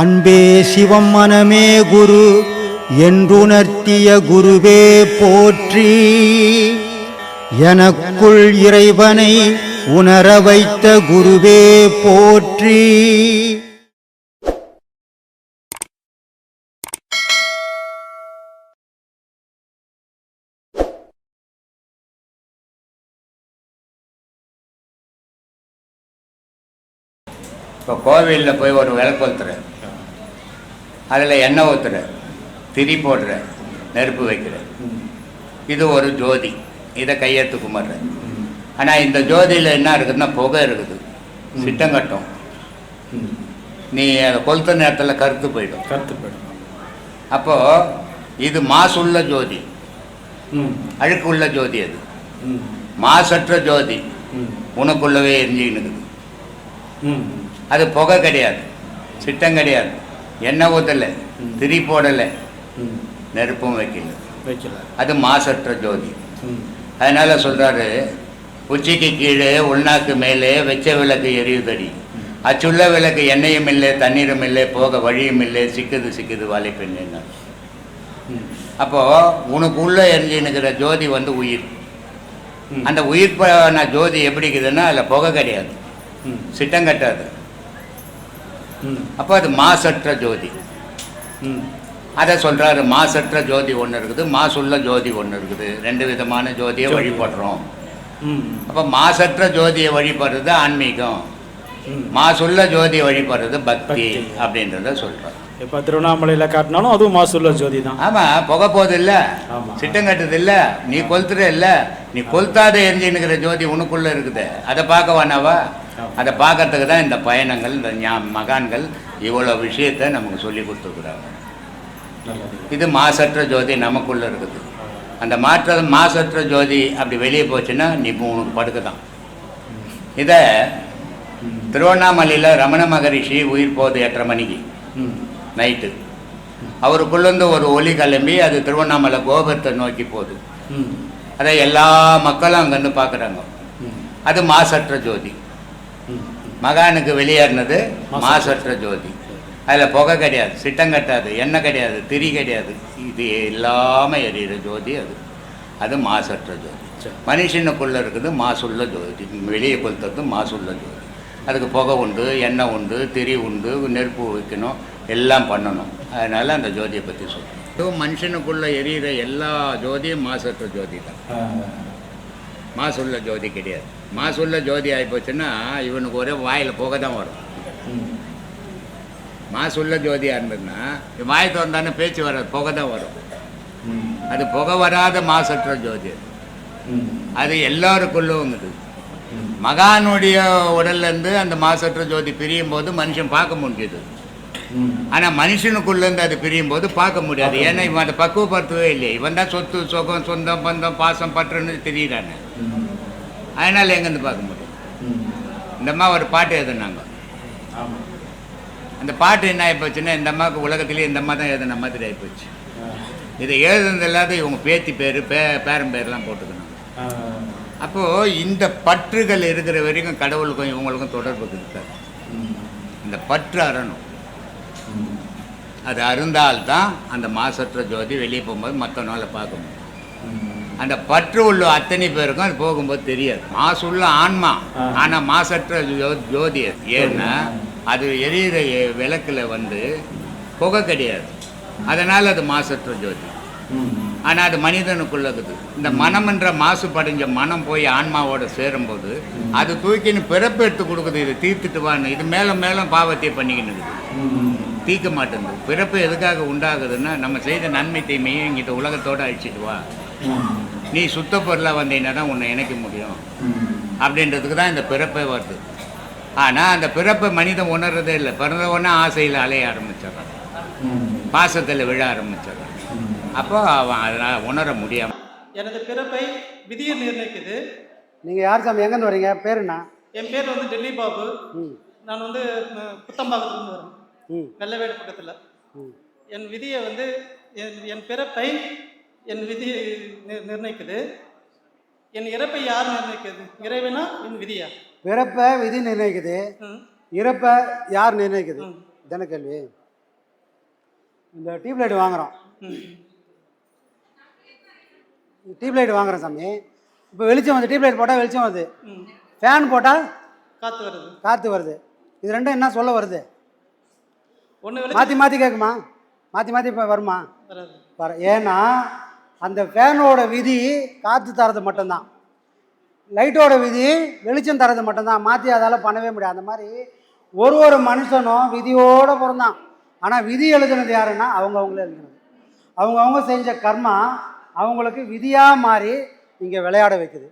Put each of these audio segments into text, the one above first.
அன்பே சிவம் மனமே குரு என்றுணர்த்திய குருவே போற்றி. எனக்குள் இறைவனை உணர வைத்த குருவே போற்றி. இப்போ கோவிலில் போய் ஒரு விளக்கு ஊத்துற அதில் எண்ணெய் ஊத்துற திரி போடுற நெருப்பு வைக்கிற. இது ஒரு ஜோதி. இதை கையெழுத்து கும்பிட்ற. ஆனால் இந்த ஜோதியில் என்ன இருக்குதுன்னா புகை இருக்குது. சிட்டங்கட்டும் நீ அதை கொளுத்த நேரத்தில் கருத்து போயிடும். கருத்து போயிடும். அப்போது இது மாசுள்ள ஜோதி. ம். அழுக்கு உள்ள ஜோதி அது. மாசற்ற ஜோதி. உனக்குள்ளவே எரிஞ்சுக்கிட்டு இருக்குது. ம். அது புகை கிடையாது. சிட்டம் கிடையாது. எண்ணெய் ஊற்றலை. திரி போடலை நெருப்பும் வைக்கல. வைக்கல. அது மாசற்ற ஜோதி. அதனால சொல்றாரு உச்சிக்கு கீழே உள்நாக்கு மேலே வெச்ச விளக்கு எரியுதடி. அச்சுள்ள விளக்கு எண்ணெயும் இல்லை தண்ணீரும் இல்லை போக வழியும் இல்லை சிக்குது சிக்குது வாழை பெண்ணு ம். அப்போ உனக்கு உள்ள எரிஞ்சுனுக்கிற ஜோதி வந்து உயிர். அந்த உயிர் ஜோதி எப்படி இருக்குதுன்னா அதில் புகை கிடையாது. சிட்டம் கட்டாது. அப்போ அது மாசற்ற ஜோதி. ம் அதை சொல்றாரு மாசற்ற ஜோதி ஒன்று இருக்குது மாசுள்ள ஜோதி ஒன்று இருக்குது. ரெண்டு விதமான ஜோதியை ஜோதி. வழிபடுறோம். ம். அப்போ மாசற்ற ஜோதியை வழிபடுறது ஆன்மீகம். ம். மாசுள்ள ஜோதியை வழிபடுறது பக்தி. அப்படின்றத சொல்றார். இப்போ திருவண்ணாமலையில் காட்டினாலும் அதுவும் மாசுள்ள ஜோதி தான். ஆமா புகை போகுது இல்ல. சிட்டம் கட்டுது இல்ல. நீ கொளுத்துற இல்ல. நீ கொளுத்தாத எரிஞ்சுன்னுக்கிற ஜோதி உனக்குள்ள இருக்குது. அதை பார்க்க வேணாவா. அதை பார்க்கறதுக்கு தான் இந்த பயணங்கள் இந்த ஞா- மகான்கள் இவ்வளோ விஷயத்தை நமக்கு சொல்லி கொடுத்துருக்குறாங்க. இது மாசற்ற ஜோதி நமக்குள்ள இருக்குது. அந்த மாற்ற மாசற்ற ஜோதி அப்படி வெளியே போச்சுன்னா நீ உனக்கு படுக்க தான். இதை திருவண்ணாமலையில் ரமண மகரிஷி உயிர் போகுது எட்டரை மணிக்கு ம். நைட்டு. அவருக்குள்ளேருந்து ஒரு ஒலி கிளம்பி அது திருவண்ணாமலை கோபுரத்தை நோக்கி போகுது. அதை எல்லா மக்களும் அங்கேருந்து பார்க்குறாங்க. அது மாசற்ற ஜோதி. மகானுக்கு வெளியேறினது மாசற்ற. ஜோதி. அதில் புகை கிடையாது சிட்டம் கட்டாது எண்ணெய் கிடையாது திரி கிடையாது. இது எல்லாமே எரியிற ஜோதி அது. அது மாசற்ற ஜோதி. மனுஷனுக்குள்ளே இருக்குது மாசுள்ள ஜோதி. வெளியே கொளுத்துறது மாசுள்ள ஜோதி. அதுக்கு புகை உண்டு எண்ணெய் உண்டு திரி உண்டு நெருப்பு வைக்கணும் எல்லாம் பண்ணணும். அதனால் அந்த ஜோதியை பற்றி சொல்கிறேன் மனுஷனுக்குள்ளே எரியிற எல்லா ஜோதியும் மாசற்ற ஜோதி தான். மாசுள்ள ஜோதி கிடையாது. மாசுள்ள ஜோதி ஆகிப்போச்சுன்னா இவனுக்கு ஒரே வாயில் புகை தான் வரும். மாசுள்ள ஜோதியாக இருந்ததுன்னா இவன் வாய் திறந்தானே பேச்சு வராது புகை தான் வரும். அது புகை வராத மாசற்ற ஜோதி. அது. ம் இருக்குது மகானுடைய உடல்லேருந்து அந்த மாசற்ற ஜோதி பிரியும் போது மனுஷன் பார்க்க முடியுது ஆனால் மனுஷனுக்குள்ளேருந்து அது பிரியும் போது பார்க்க முடியாது. ஏன்னா இவன் அதை பக்குவப்படுத்தவே இல்லையே. இவன் தான் சொத்து சுகம் சொந்தம் பந்தம் பாசம் பற்றுன்னு தெரியுறானே அதனால் எங்கேருந்து பார்க்க முடியும்? இந்த அம்மா ஒரு பாட்டு எழுதுனாங்க. ஆமாம் அந்த பாட்டு என்ன ஆகிப்போச்சுன்னா இந்த அம்மாவுக்கு உலகத்துலேயே இந்த அம்மா தான் எழுதுன மாதிரி ஆகிப்போச்சு இதை எழுதுனது இல்லாத இவங்க பேத்தி பேர் பே பேரன் பேர்லாம் போட்டுக்கணும் அப்போது இந்த பற்றுகள் இருக்கிற வரைக்கும் கடவுளுக்கும் இவங்களுக்கும் தொடர்பு இருக்காது. இந்த பற்று அறணும். அது அருந்தால்தான் அந்த மாசற்ற ஜோதி வெளியே போகும்போது மற்றவனால பார்க்க முடியும். அந்த பற்று உள்ள அத்தனை பேருக்கும் அது போகும்போது தெரியாது. மாசு உள்ள ஆன்மா. ஆனால் மாசற்ற ஜோதி அது. ஏன்னா அது எரியிற விளக்குல வந்து புகை கிடையாது. அதனால் அது மாசற்ற ஜோதி. ஆனால் அது மனிதனுக்குள்ள இருக்குது இந்த மனம்ன்ற மாசு படிஞ்ச மனம் போய் ஆன்மாவோட சேரும்போது அது தூக்கின்னு பிறப்பு எடுத்து கொடுக்குது. இது தீர்த்துட்டு வான்னு. இது மேலே மேலே பாவத்தை பண்ணிக்கின்னு இருக்குது. தீர்க்க மாட்டேங்குது. பிறப்பு எதுக்காக உண்டாகுதுன்னா நம்ம செய்த நன்மை தீமையை இங்கிட்ட உலகத்தோடு அழிச்சிட்டு வா. நீ சுத்த பொருளாக வந்தீங்கன்னா தான் உன்னை இணைக்க முடியும். அப்படின்றதுக்கு தான் இந்த பிறப்பே வருது. ஆனால் அந்த பிறப்பை மனிதன் உணர்றதே இல்லை. பிறந்த உடனே ஆசையில் அலைய ஆரம்பிச்சிடறான். பாசத்தில் விழ ஆரம்பிச்சிடறான். அப்போ அவன் அதனால் உணர முடியாம எனது பிறப்பை விதியை நிர்ணயிக்குது. நீங்கள் யார் சாமி? எங்கேருந்து வரீங்க? பேர் என்ன? என் பேர் வந்து டெல்லி பாபு. ம். நான் வந்து புத்தம்பாக்கத்துலேருந்து வரேன். ம். வெள்ளவேடு பக்கத்தில். ம். என் விதியை வந்து என் என் பிறப்பை என் விதி நிர்- நிர்ணயிக்குது. என் இறப்பை யார் நிர்ணயிக்குது? இறைவனா என் விதியா? பிறப்பை விதி நிர்ணயிக்குது. இறப்பை யார் நிர்ணயிக்குது. தானே கேள்வி. இந்த டியூப் லைட் வாங்குறோம். ம். டியூப் லைட் வாங்குறோம் சாமி. இப்போ வெளிச்சம் வந்து டியூப் லைட் போட்டால் வெளிச்சம் வருது. ஃபேன் போட்டால் காற்று வருது. காற்று வருது. இது ரெண்டும் என்ன சொல்ல வருது? ஒன்று மாற்றி மாற்றி கேட்குமா மாற்றி மாற்றி இப்போ வருமா? வர ஏன்னா அந்த ஃபேனோட விதி காற்று தரது மட்டும்தான். லைட்டோட விதி வெளிச்சம் தரது மட்டும்தான். மாற்றி அதால் பண்ணவே முடியாது. அந்த மாதிரி ஒரு ஒரு மனுஷனும் விதியோடு பிறந்தான். ஆனால் விதி எழுதுனது யாருன்னா அவங்க அவங்களே எழுதுனது. அவங்கவுங்க செஞ்ச கர்மா அவங்களுக்கு விதியாக மாறி இங்கே விளையாட வைக்குது.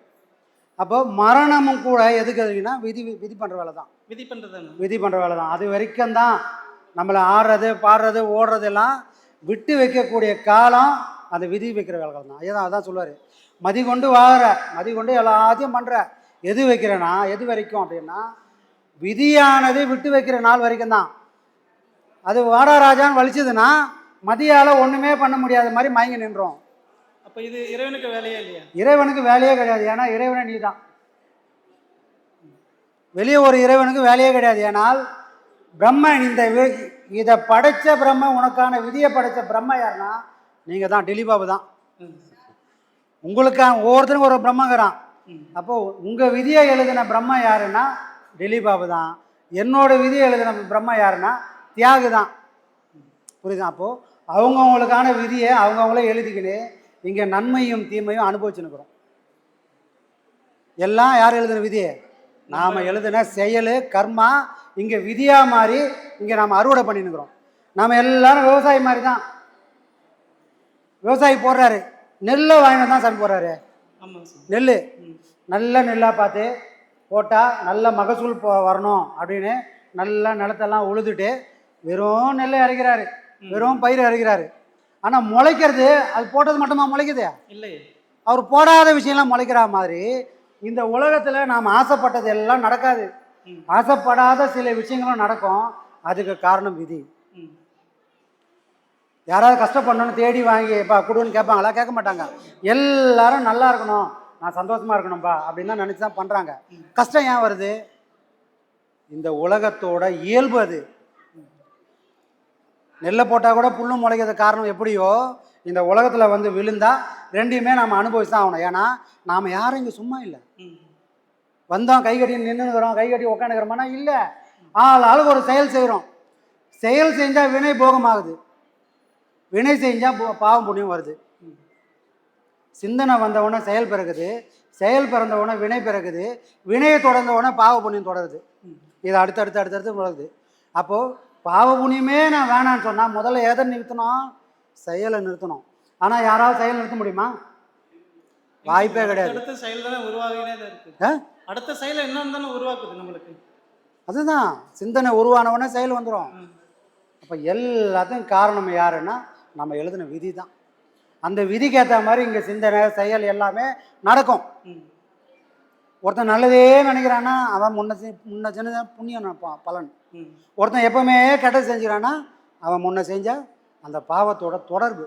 அப்போ மரணமும் கூட எதுக்கு எதுக்குன்னா விதி விதி பண்ணுற வேலை தான் விதி பண்ணுறது விதி பண்ணுற வேலை தான் அது வரைக்கும் தான் நம்மளை ஆடுறது பாடுறது ஓடுறதெல்லாம் விட்டு வைக்கக்கூடிய காலம் அந்த விதி வைக்கிற வேலை தான். அதுதான் அதான் சொல்லுவார். மதி கொண்டு வாழற மதி கொண்டு எல்லாத்தையும் பண்ணுற எது வைக்கிறேன்னா எது வரைக்கும் அப்படின்னா விதியானது விட்டு வைக்கிற நாள் வரைக்கும் தான். அது வாடாராஜான்னு வலிச்சதுன்னா மதியால் ஒன்றுமே பண்ண முடியாத மாதிரி மயங்கி நின்றோம். அப்போ இது இறைவனுக்கு வேலையே இல்லையா? இறைவனுக்கு வேலையே கிடையாது. ஏன்னா இறைவனை நீ தான். வெளியே ஒரு இறைவனுக்கு வேலையே கிடையாது. ஏனால் பிரம்மன் இந்த இதை படைச்ச பிரம்ம உனக்கான விதியை படைச்ச பிரம்ம யாருன்னா நீங்கள் தான் டெலிபாபு தான். ம். உங்களுக்கான ஒவ்வொருத்தருக்கும் ஒரு பிரம்மங்கிறான் ம். அப்போ உங்கள் விதியை எழுதின பிரம்ம யாருன்னா டெலிபாபு தான். என்னோட விதியை எழுதின பிரம்ம யாருன்னா தியாகு தான். புரியுதா? அப்போது அவங்கவுங்களுக்கான விதியை அவங்கவுங்களே எழுதிக்கின்னு இங்கே நன்மையும் தீமையும் அனுபவிச்சுன்னுக்குறோம். எல்லாம் யார் எழுதின விதியை? நாம் எழுதின செயல் கர்மா இங்கே விதியாக மாறி இங்கே நாம் அறுவடை பண்ணின்னுக்குறோம். நாம் எல்லாரும் விவசாயி மாதிரி தான் விவசாயி போடுறாரு. நெல்லை வாங்கிட்டு தான் சாமி போடுறாரு. நெல் நல்ல. நெல்லாக பார்த்து போட்டால் நல்ல மகசூல் போ வரணும் அப்படின்னு நல்லா நிலத்தெல்லாம் உழுதுட்டு வெறும் நெல்லை இறக்கிறாரு வெறும் பயிர் இறக்கிறாரு ஆனால் முளைக்கிறது அது போட்டது மட்டுமா முளைக்குது? இல்லையே. அவர் போடாத விஷயம்லாம் முளைக்கிற மாதிரி இந்த உலகத்தில் நாம் ஆசைப்பட்டது எல்லாம் நடக்காது. ஆசைப்படாத சில விஷயங்களும் நடக்கும். அதுக்கு காரணம் விதி. யாராவது கஷ்டப்படணும்னு தேடி வாங்கி இப்போ கொடுன்னு கேட்பாங்களா கேட்க மாட்டாங்க. எல்லாரும் நல்லா இருக்கணும். நான் சந்தோஷமா இருக்கணும்ப்பா அப்படின்னு தான் நினச்சி தான் பண்ணுறாங்க கஷ்டம் ஏன் வருது? இந்த உலகத்தோட இயல்பு அது. நெல்லை போட்டால் கூட புல்லும் முளைக்கிறது காரணம் எப்படியோ இந்த உலகத்தில் வந்து விழுந்தா ரெண்டையுமே நாம் அனுபவிச்சு தான் ஆகணும். ஏன்னா நாம் யாரும் இங்கே சும்மா இல்லை. வந்தோம் கை கட்டி நின்றுக்கிறோம் கை கட்டி உட்காந்துக்கிறோமானா இல்லை. ஆள் ஆளுக்கு ஒரு செயல் செய்கிறோம் செயல் செஞ்சால் வினை போகமாகுது. வினை செஞ்சால் பாவம் புண்ணியம் வருது. சிந்தனை வந்தவுடனே செயல் பிறகுது. செயல் பிறந்தவுடனே வினை பிறகுது. வினையை தொடர்ந்தவுடனே பாவ புண்ணியம் தொடருது. இது அடுத்தடுத்து அடுத்தடுத்து தொடருது அப்போது பாவ புண்ணியமே நான் வேணான்னு சொன்னால் முதல்ல எதை நிறுத்தணும்? செயலை நிறுத்தணும். ஆனால் யாராவது செயல் நிறுத்த முடியுமா? வாய்ப்பே கிடையாது. அடுத்த செயல் தானே உருவாகினே இருக்கு. அடுத்த செயலை என்னன்னு தானே உருவாக்குது நம்மளுக்கு. அதுதான். சிந்தனை உருவானவுடனே செயல் வந்துடும். அப்போ எல்லாத்துக்கும் காரணம் யாருன்னா நம்ம எழுதின விதி தான். அந்த விதிக்கு ஏற்ற மாதிரி இங்கே சிந்தனை செயல் எல்லாமே நடக்கும். ஒருத்தன் நல்லதே நினைக்கிறான்னா அவன் முன்ன முன்ன செஞ்ச புண்ணியம் நினைப்பான் பலன். ஒருத்தன் எப்பவுமே கெட்டது செஞ்சுக்கிறான்னா அவன் முன்ன செஞ்ச அந்த பாவத்தோட தொடர்பு.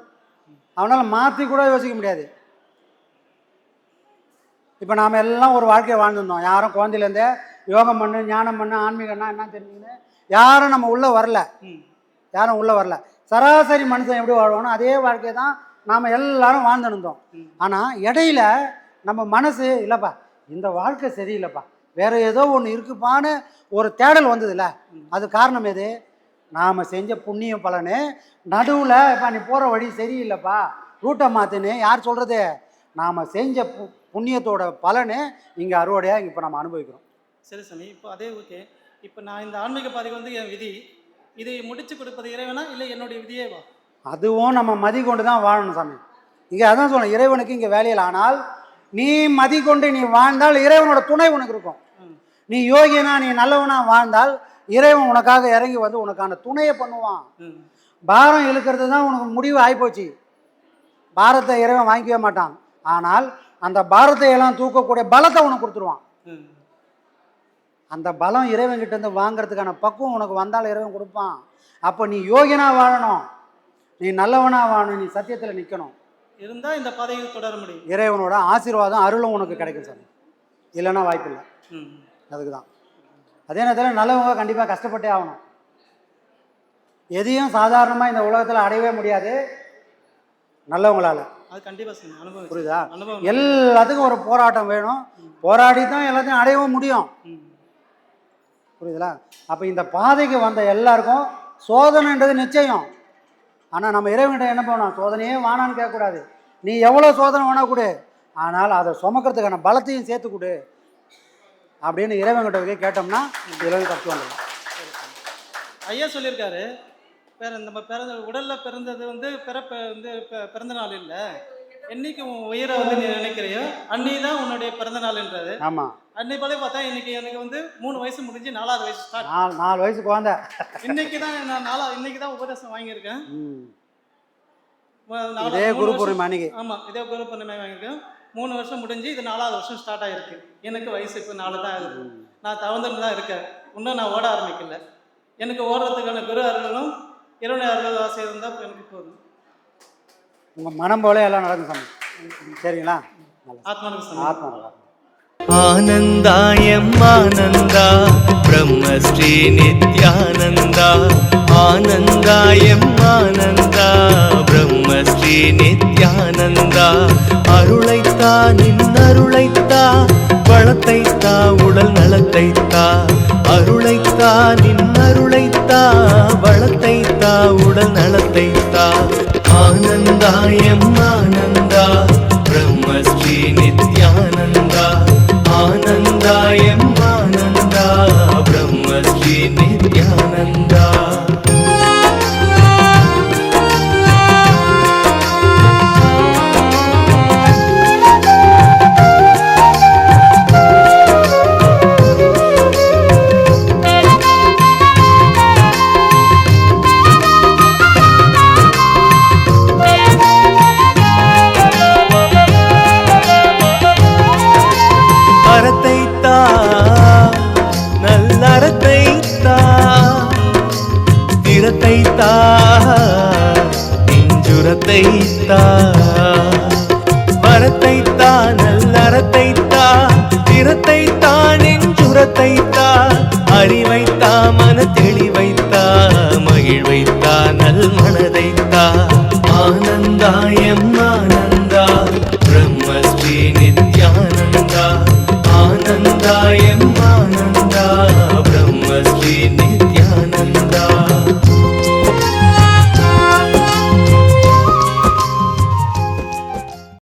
அவனால் மாற்றி கூட யோசிக்க முடியாது. இப்போ நாம் எல்லாம் ஒரு வாழ்க்கையை வாழ்ந்துருந்தோம். யாரும் குழந்தையிலேருந்தே யோகம் பண்ணு ஞானம் பண்ணு ஆன்மீகம்னா என்ன தெரிஞ்சுக்கின்னு யாரும் நம்ம உள்ளே வரல. யாரும் உள்ளே வரல. சராசரி மனுஷன் எப்படி வாழ்வானோ அதே வாழ்க்கையை தான் நாம் எல்லாரும் வாழ்ந்துருந்தோம். ஆனால் இடையில நம்ம மனசு இல்லைப்பா இந்த வாழ்க்கை சரியில்லைப்பா. வேற ஏதோ ஒன்று இருக்குப்பான்னு ஒரு தேடல் வந்ததுல. அது காரணம் எது? நாம் செஞ்ச புண்ணியம் பலனு நடுவில் இப்போ நீ போகிற வழி சரியில்லைப்பா. ரூட்டை மாற்றுன்னு யார் சொல்கிறது நாம் செஞ்ச பு புண்ணியத்தோட பலனு இங்கே அறுவடையாக இப்போ நம்ம அனுபவிக்கிறோம். சரி சாமி. இப்போ அதே ஓகே. இப்போ நான் இந்த ஆன்மீக பாதைக்கு வந்து என் விதி இதை முடிச்சு கொடுப்பது இறைவனா இல்லை என்னுடைய விதியேவா? அதுவும் நம்ம மதி கொண்டு தான் வாழணும் சாமி. இங்கே அதான் சொல்லணும் இறைவனுக்கு இங்கே வேலையில் ஆனால் நீ மதி கொண்டு நீ வாழ்ந்தால் இறைவனோட துணை உனக்கு இருக்கும். நீ யோகியனா நீ நல்லவனா வாழ்ந்தால் இறைவன் உனக்காக இறங்கி வந்து உனக்கான துணையை பண்ணுவான். பாரம் இழுக்கிறது தான் உனக்கு முடிவு ஆகிப்போச்சு பாரத்தை இறைவன் வாங்கிக்கவே மாட்டான். ஆனால் அந்த பாரத்தை எல்லாம் தூக்கக்கூடிய பலத்தை உனக்கு கொடுத்துருவான். அந்த பலம் இறைவன்கிட்ட இருந்து வாங்குறதுக்கான பக்குவம் உனக்கு வந்தால் இறைவன் கொடுப்பான். அப்போ நீ யோகியனா வாழணும். நீ நல்லவனா வாழணும். நீ சத்தியத்தில் நிற்கணும் இருந்தால் இந்த பாதையில் தொடர முடியும். இறைவனோட ஆசீர்வாதம் அருளும் உனக்கு கிடைக்கும் சார் இல்லைன்னா வாய்ப்பில்லை அதுக்கு தான் அதே நேரத்தில் நல்லவங்க கண்டிப்பாக கஷ்டப்பட்டே ஆகணும். எதையும் சாதாரணமாக இந்த உலகத்தில் அடையவே முடியாது. நல்லவங்களால. அது புரியுதா? எல்லாத்துக்கும் ஒரு போராட்டம் வேணும். போராடி தான் எல்லாத்தையும் அடையவும் முடியும். புரியுதுங்களா அப்போ இந்த பாதைக்கு வந்த எல்லாருக்கும் சோதனைன்றது நிச்சயம். ஆனால் நம்ம இறைவன்கிட்ட என்ன பண்ணோம் சோதனையே வானான்னு கேட்கக்கூடாது. நீ எவ்வளோ சோதனை வேணா கொடு. ஆனால் அதை சுமக்கிறதுக்கான பலத்தையும் சேர்த்து கொடு. அப்படின்னு இறைவன்கிட்ட போய் கேட்டோம்னா இறைவன் தப்பு வந்துடும் ஐயா சொல்லியிருக்காரு. பிற நம்ம பிறந்த உடலில் பிறந்தது வந்து பிறப்ப வந்து பிறந்த நாள் இல்லை. என்னைக்கு உன் உயிரை வந்து நீ நினைக்கிறியோ அன்னி தான் உன்னுடைய பிறந்த நாள்ன்றாரு ஆமாம் அன்னை போல பார்த்தா இன்னைக்கு எனக்கு வந்து மூணு வயசு முடிஞ்சு நாலாவது வயசு ஸ்டார்ட் நாலு நாலு வயசு குழந்தை. இன்னைக்கு தான் நான் நாலா இன்னைக்கு தான் உபதேசம் வாங்கியிருக்கேன். இதே குரு பூர்ணிமா அன்னைக்கு. ஆமா இதே குரு பூர்ணிமை வாங்கியிருக்கேன். மூணு வருஷம் முடிஞ்சு இது நாலாவது வருஷம் ஸ்டார்ட் ஆயிருக்கு. எனக்கு வயசு இப்போ நாலு தான் ஆகுது நான் தவந்துன்னு தான் இருக்கேன். இன்னும் நான் ஓட ஆரம்பிக்கல. எனக்கு ஓடுறதுக்கான குரு அருளும் இறைவனை அருள் ஆசை இருந்தால் எனக்கு போதும். உங்கள் மனம் போல எல்லாம் நடக்கும் சாமி. சரிங்களா? ஆத்மா. ஆனந்தாயம் ஆனந்தா பிரம்மஸ்ரீ நித்யானந்தா. ஆனந்தாயம் ஆனந்தா பிரம்மஸ்ரீ நித்யானந்தா. அருளைத்தா நின்னருளைத்தா வளத்தைத்தா உடல் நலத்தைத்தா அருளைத்தா நின்னருளைத்தா வளத்தைத்தா உடல் நலத்தைத்தா. ஆனந்தாயம் ஆனந்தா பிரம்மஸ்ரீ அறிவைத்தா மன